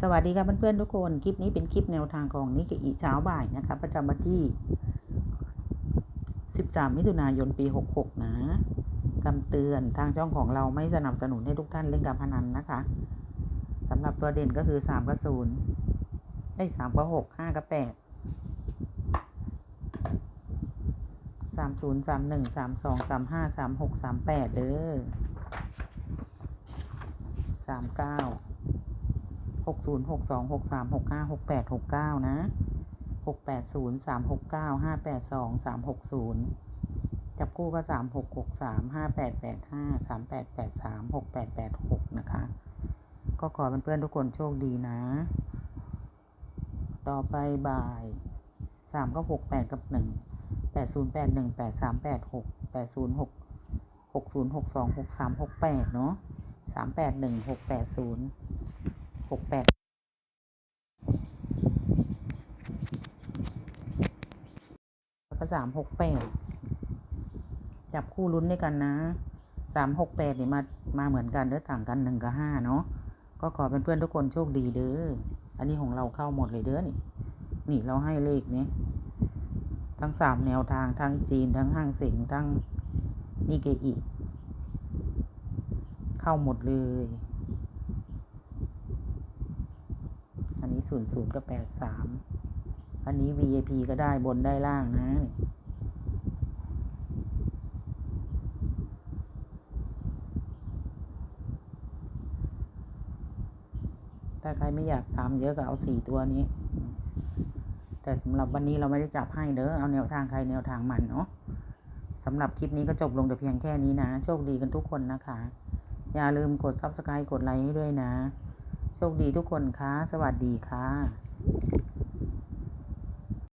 สวัสดีครับเพื่อนๆทุกคน คลิปนี้เป็นคลิปแนวทางของนิกเกอีเช้าบ่ายนะครับประจำวันที่ 13 มิถุนายนปี 66 นะคำเตือนทางช่องของเราไม่สนับสนุนให้ทุกท่านเล่นการพนันนะคะสำหรับตัวเด่นก็คือ 3 กับ 0 ได้ 3 กับ 6 5 กับ 8 3 0 3 1 3 2 3 5 3 6 3 8เด้อ39 หกศูนย์หกสองหกสามหกห้าหกแปดหกเก้านะหกแปดศูนย์สามหกเก้าห้าแปดสองสามหกศูนย์จับคู่ก็สามหกหกสามห้าแปดแปดห้าสามแปดแปดสามหกแปดแปดหกนะคะ ก็ขอเพื่อนๆทุกคนโชคดีนะ ต่อไปบ่ายสามก็หกแปดกับหนึ่งแปดศูนย์แปดหนึ่งแปดสามแปดหกแปดศูนย์หกหกศูนย์หกสองหกสามหกแปดเนาะสามแปดหนึ่งหกแปดศูนย์ หกแปดแล้วก็สามหกแปดจับคู่ลุ้นด้วยกันนะสามหกแปดนี่มามาเหมือนกันเด้อต่างกันหนึ่งกับห้าเนาะก็ขอเป็นเพื่อนทุกคนโชคดีเด้ออันนี้ของเราเข้าหมดเลยเด้อนี่ นี่เราให้เลขนี้ทั้งสามแนวทางทั้งจีนทั้งห้างเสียงทั้งนิเกอิเข้าหมดเลย อันนี้ ศูนย์ศูนย์กับแปดสามอันนี้ VIP ก็ได้บนได้ล่างนะนถ้าใครไม่อยากตามเยอะก็เอาสี่ตัวนี้ แต่สำหรับวันนี้เราไม่ได้จับให้เด้อเอาแนวทางใครแนวทางมันเนาะสำหรับคลิปนี้ก็จบลงแต่เพียงแค่นี้นะ โชคดีกันทุกคนนะคะ อย่าลืมกด subscribe กดไลค์ให้ด้วยนะ คดีทุกคนคะ สวัสดีค่ะ